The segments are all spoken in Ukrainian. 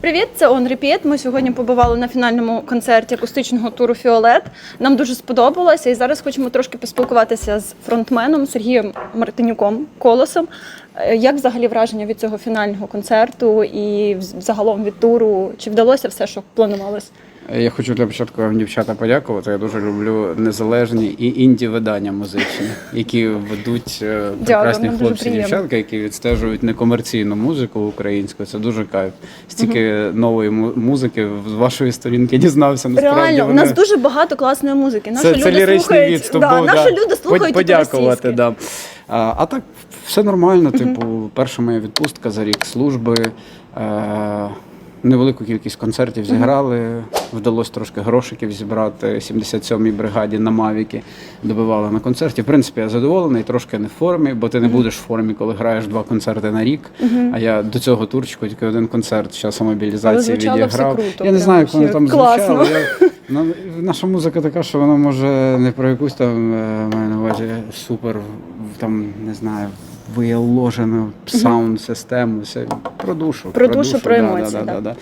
Привіт, це Он Репіт. Ми сьогодні побували на фінальному концерті акустичного туру Фіолет. Нам дуже сподобалося, і зараз хочемо трошки поспілкуватися з фронтменом Сергієм Мартинюком Колосом. Е, Як взагалі враження від цього фінального концерту і загалом від туру? Чи вдалося все, що планувалось? Я хочу для початку вам, дівчата, подякувати. Я дуже люблю незалежні і інді видання музичні, які ведуть е, прекрасні дуже хлопці дівчатка, які відстежують некомерційну музику українську. Це дуже кайф. Стільки нової музики з вашої сторінки дізнався. Насправді Реально, у нас дуже багато класної музики. Наші це, люди це ліричний слухають, відступ. да, був, наші да. люди слухають подякувати. Да. А, а так, все нормально. Типу, перша моя відпустка за рік служби. Е, невелику кількість концертів зіграли. Вдалося трошки грошиків зібрати 77-й бригаді на Мавіки. Добивали на концерті. В принципі, я задоволений, трошки не в формі, бо ти не будеш в формі, коли граєш два концерти на рік. А я до цього турчику тільки один концерт часу мобілізації відіграв. круто, я не знаю, як воно там звучало. Ну, наша музика така, що вона може не про якусь там е, маю на увазі супер там не знаю. Виложену саунд-систему, все про душу. Про душу, про да, емоції, Да, да. да, да, да.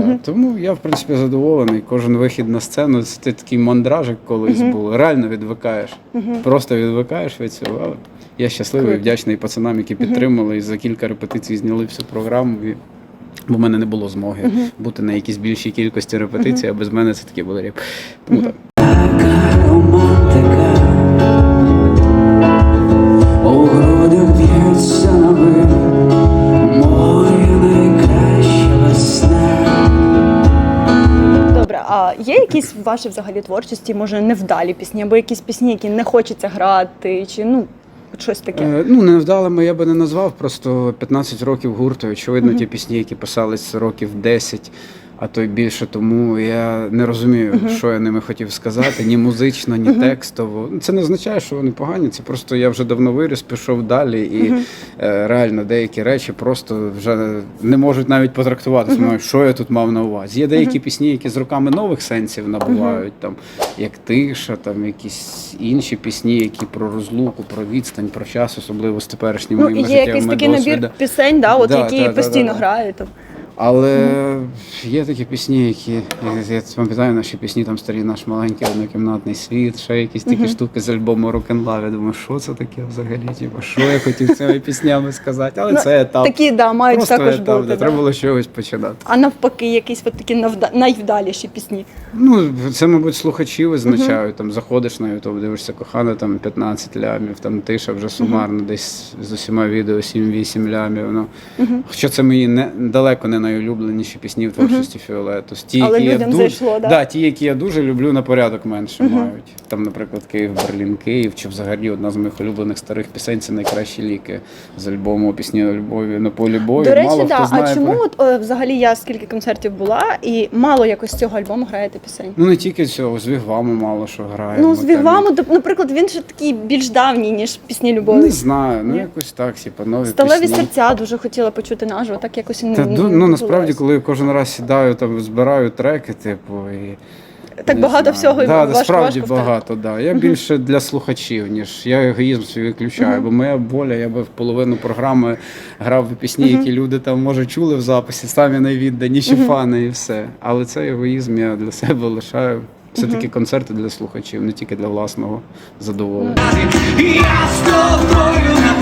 Да. Тому я, в принципі, задоволений. Кожен вихід на сцену це такий мандражик колись був. Реально відвикаєш. Просто відвикаєш від цього. Але я щасливий і Круто. вдячний пацанам, які підтримали і за кілька репетицій зняли всю програму. І... Бо в мене не було змоги бути на якійсь більшій кількості репетицій, а без мене це таки буде ріп. Тому так. Вашій взагалі творчості, може, невдалі пісні, або якісь пісні, які не хочеться грати, чи ну щось таке? Е, Ну, невдалими я би не назвав, просто 15 років гурту. Очевидно, ті пісні, які писались років 10, а то й більше тому. Я не розумію, що я ними хотів сказати, ні музично, ні текстово. Ну, Це не означає, що вони погані. Це просто я вже давно виріс, пішов далі, і е, реально деякі речі просто вже не можуть навіть потрактувати. uh що я тут мав на увазі. Є деякі пісні, які з роками нових сенсів набувають, там як тиша, там якісь інші пісні, які про розлуку, про відстань, про час, особливо з теперішніми Ну, моїми є якийсь життєвими такий набір пісень, да, от Да, які да, постійно да, да. грають. Але є такі пісні, які я, пам'ятаю наші пісні, там старий наш маленький однокімнатний світ, ще якісь такі штуки з альбому Rock and Я думаю, що це таке взагалі? Типу, що я хотів цими піснями сказати? Але Ну, це етап. Такі, да, мають Просто також етап, бути. де да. треба було чогось починати. А навпаки, якісь от такі навда- найвдаліші пісні. Ну, це, мабуть, слухачі визначають. Там заходиш на Ютуб, дивишся кохана, там 15 лямів, там тиша вже сумарно, десь з усіма відео 7-8 лямів. Ну. Хоча це мої не, далеко не найулюбленіші пісні в творчості Фіолету. Ті, Але які я дуже, зайшло, да? да, ті, які я дуже люблю, на порядок менше мають. Там, наприклад, Київ, Берлін, Київ, чи взагалі одна з моїх улюблених старих пісень це найкращі ліки з альбому Пісні о любові на полі бою. До речі, Мало да. хто знає а чому про- от, е, взагалі я скільки концертів була, і мало якось з цього альбому граєте пісень? Ну не тільки цього, з вігвами мало що граємо. Ну, з там, Вігваму, доп- наприклад, він ще такий більш давній, ніж пісні любові. Не знаю, ну Ні? якось так, типа нові Сталеві пісні. серця дуже хотіла почути наживо, так якось і не Та, ду- ну насправді, коли кожен раз сідаю, там збираю треки, типу, і так багато знаю. всього і да, важко, справді важко багато, да. Я більше для слухачів, ніж я егоїзм свій виключаю. Бо моя боля, я би в половину програми грав би пісні, які люди там може чули в записі, самі найвідданіші фани і все. Але цей егоїзм я для себе лишаю. Все таки концерти для слухачів, не тільки для власного задоволення. Я з тобою на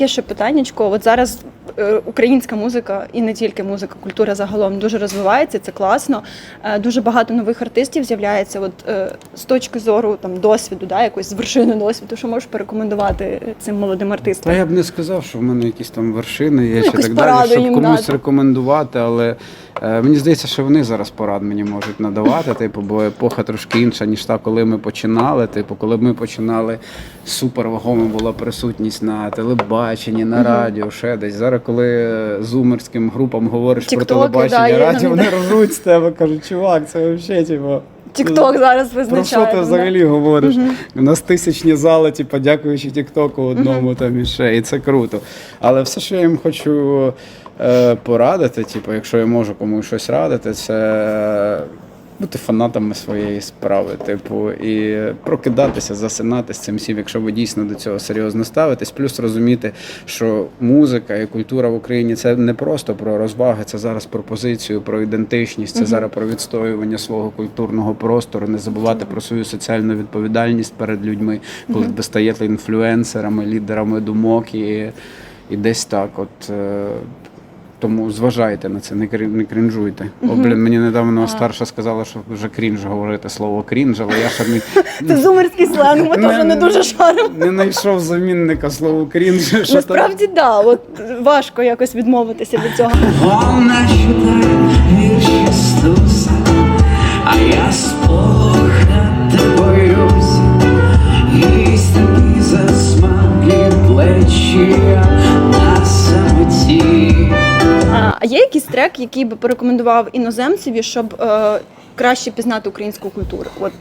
таке ще питаннячко. От зараз е, українська музика і не тільки музика, культура загалом дуже розвивається. Це класно. Е, дуже багато нових артистів з'являється. От е, з точки зору там досвіду, да, якось з вершини досвіду, що можеш порекомендувати цим молодим Та артистам? я б не сказав, що в мене якісь там вершини є чи якусь так далі, щоб їм комусь дати. рекомендувати, але мені здається, що вони зараз порад мені можуть надавати. Типу, бо епоха трошки інша, ніж та, коли ми починали. Типу, коли ми починали, супер вагома була присутність на телебаченні, на радіо, ще десь. Зараз, коли е, зумерським групам говориш TikTok, про телебачення, да, радіо, вони ржуть з тебе, кажуть, чувак, це взагалі, типу. Тікток зараз Про що ти взагалі говориш? У нас тисячні зали, типу, дякуючи Тіктоку одному там і ще, і це круто. Але все, що я їм хочу е, порадити, типу, якщо я можу комусь щось радити, це бути фанатами своєї справи, типу, і прокидатися, засинати з цим всім, якщо ви дійсно до цього серйозно ставитесь. Плюс розуміти, що музика і культура в Україні це не просто про розваги, це зараз про позицію, про ідентичність, це зараз про відстоювання свого культурного простору, не забувати про свою соціальну відповідальність перед людьми, коли ви стаєте інфлюенсерами, лідерами думок і, і десь так. От е, тому зважайте на це, не крі- не крінжуйте. О, блін, мені недавно старша сказала, що вже крінж говорити слово крінж, але я ще не, Це зумерський сленг, ми теж не дуже шаримо. не знайшов замінника слову крінж. Що там? Насправді, да, от важко якось відмовитися від цього. Вона читає вірші Стуса, а я сполохати боюсь. Їсть тобі засмаглі плечі є якийсь трек, який би порекомендував іноземцеві, щоб е, краще пізнати українську культуру? От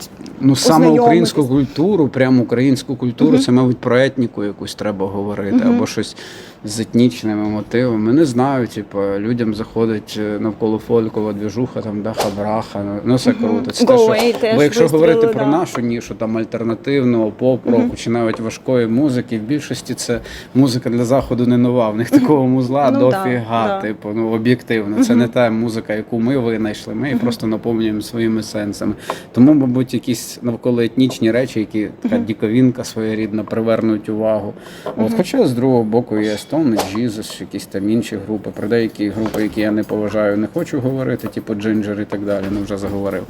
Ну саме ознайомитись. українську культуру, прямо українську культуру, це, мабуть, про етніку якусь треба говорити, або щось з етнічними мотивами. Не знаю, типу, людям заходить е, навколо фолькова двіжуха, там даха браха. Ну це круто. Це те, що... Away Бо якщо говорити про нашу нішу, там альтернативного поп-року чи навіть важкої музики, в більшості це музика для заходу не нова. В них такого музла Ну, дофіга. Типу, ну об'єктивно. Це не та музика, яку ми винайшли. Ми її просто наповнюємо своїми сенсами. Тому, мабуть, якісь навколо етнічні речі, які така діковінка своєрідна, привернуть увагу. От, хоча з другого боку є Stone Jesus, якісь там інші групи. Про деякі групи, які я не поважаю, не хочу говорити, типу Ginger і так далі. Ну вже заговорив.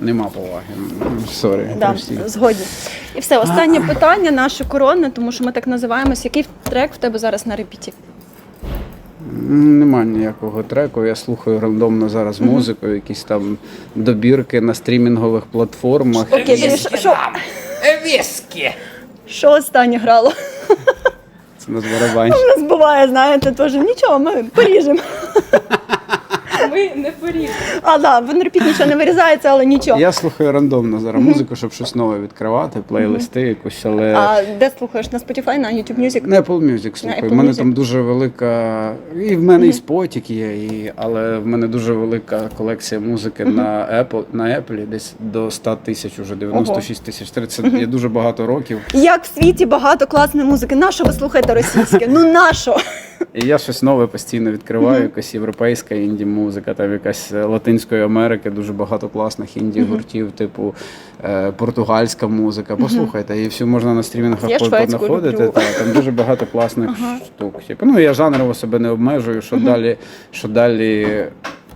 Нема поваги. Сорі. да, згодні. І все, останнє питання, наше коронне, тому що ми так називаємось. Який трек в тебе зараз на репіті? Нема ніякого треку. Я слухаю рандомно зараз музику, якісь там добірки на стрімінгових платформах. Окей, що, Віскі! що останнє грало? Це нас барабанщик. У нас буває, знаєте, теж нічого, ми поріжемо. Ми не порівняємо. А, да, в репіт нічого не вирізається, але нічого. Я слухаю рандомно зараз музику, щоб щось нове відкривати, плейлисти якусь, але А де слухаєш? На Spotify, на YouTube Music? на Apple Music слухаю. У мене Music. там дуже велика. І в мене і Spotify є, і... але в мене дуже велика колекція музики на Apple, на Apple десь до 100 тисяч, уже 96 тисяч. 30. Є дуже багато років. Як в світі багато класної музики. Нащо ви слухаєте російське? Ну нащо? І я щось нове постійно відкриваю, якась європейська інді музика, там якась е, Латинської Америки, дуже багато класних інді гуртів, типу е, португальська музика. Послухайте, і всю можна на стрімінгах понаходити. Та, там дуже багато класних штук. Типу, ну я жанрово себе не обмежую, що далі, що далі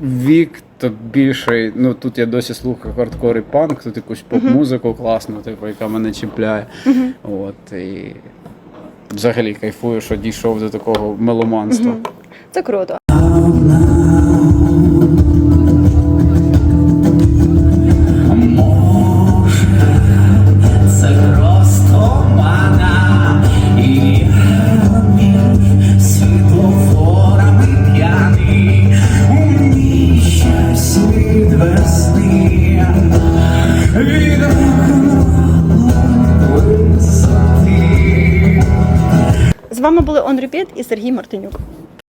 вік. То більше, ну тут я досі слухаю хардкор і панк, тут якусь поп-музику класну, типу, яка мене чіпляє. От, і взагалі кайфую, що дійшов до такого меломанства. Це круто. Вами були Онрі Repeat і Сергій Мартинюк.